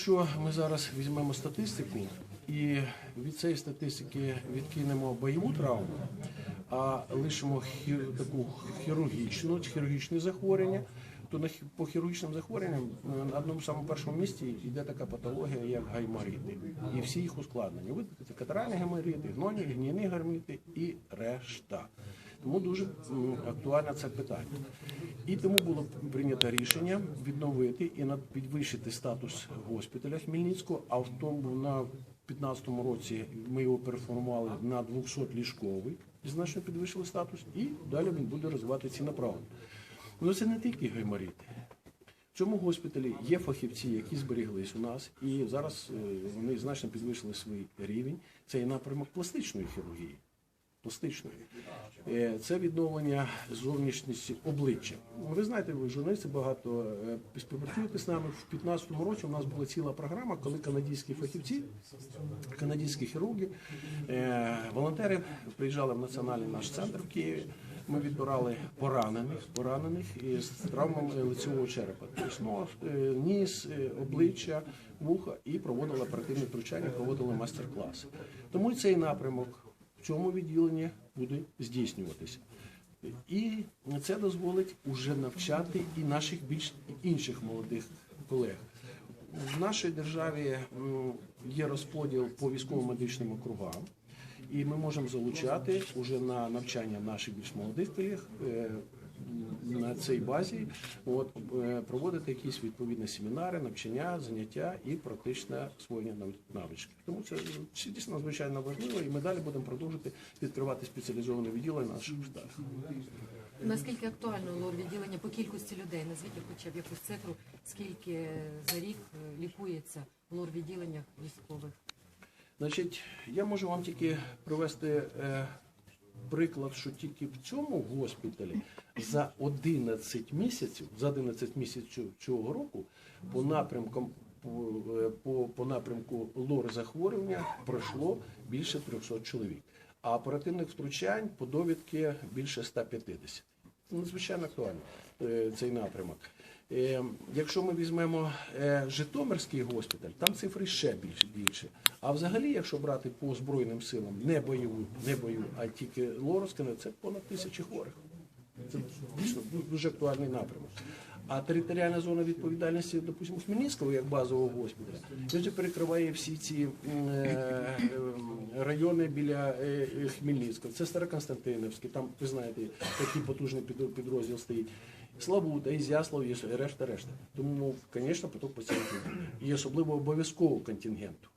Якщо ми зараз візьмемо статистику і від цієї статистики відкинемо бойову травму, а лишимо хі- таку хірургічну, хірургічні захворювання, то на по хірургічним захворюванням на одному самому першому місці йде така патологія, як гайморити. І всі їх ускладнення. Це катаральні гайморити, гноні, гніні гайморити і решта. Тому дуже актуальне це питання. І тому було прийнято рішення відновити і підвищити статус госпіталя Хмельницького, а в тому на 2015 році ми його переформували на 200 ліжковий, і значно підвищили статус, і далі він буде розвивати ці направлення. Ну це не тільки гайморити. В цьому госпіталі є фахівці, які зберіглись у нас, і зараз е, вони значно підвищили свій рівень. Це і напрямок пластичної хірургії. Пластичної. Е, Це відновлення зовнішності обличчя. Ви знаєте, ви журналісти багато е, співпрацюєте з нами. В 2015 році у нас була ціла програма, коли канадські фахівці, канадські хірурги, е, волонтери приїжджали в національний наш центр в Києві. Ми відбирали поранених, поранених із травмами лицевого черепа, тобто ніс, обличчя, вуха, і проводили оперативні втручання, проводили майстер-класи. Тому цей напрямок цьому відділенні буде здійснюватися. І це дозволить уже навчати і наших більш інших молодих колег. В нашій державі є розподіл по військово-медичним округам, і ми можемо залучати уже на навчання наших більш молодих колег е, на цій базі, от, е, проводити якісь відповідні семінари, навчання, заняття і практичне освоєння навички. Тому це дійсно надзвичайно важливо, і ми далі будемо продовжувати відкривати спеціалізоване відділення на наших штатах. Наскільки актуально відділення по кількості людей? Назвіть хоча б якусь цифру, скільки за рік е, лікується в лор відділеннях військових? Значить, я можу вам тільки привести е, приклад, що тільки в цьому госпіталі за 11 місяців, за 11 місяців цього року по напрямкам по, е, по, по напрямку лор захворювання пройшло більше 300 чоловік. А оперативних втручань по довідки більше 150. Це надзвичайно актуально е, цей напрямок. Е, Якщо ми візьмемо е, Житомирський госпіталь, там цифри ще більше більше. А взагалі, якщо брати по Збройним силам, не бойову, не бойову, а тільки Лоровськане, це понад тисячі хворих. Це дійсно дуже актуальний напрямок. А територіальна зона відповідальності, допустимо, Хмельницького як базового госпіталя, він же перекриває всі ці е, райони біля е, Хмельницького. Це Староконстантинівський, там, ви знаєте, такий потужний підрозділ стоїть. Славута, Ізяслав, і решта, решта. Тому, звісно, поток пацієнтів. І особливо обов'язково контингенту.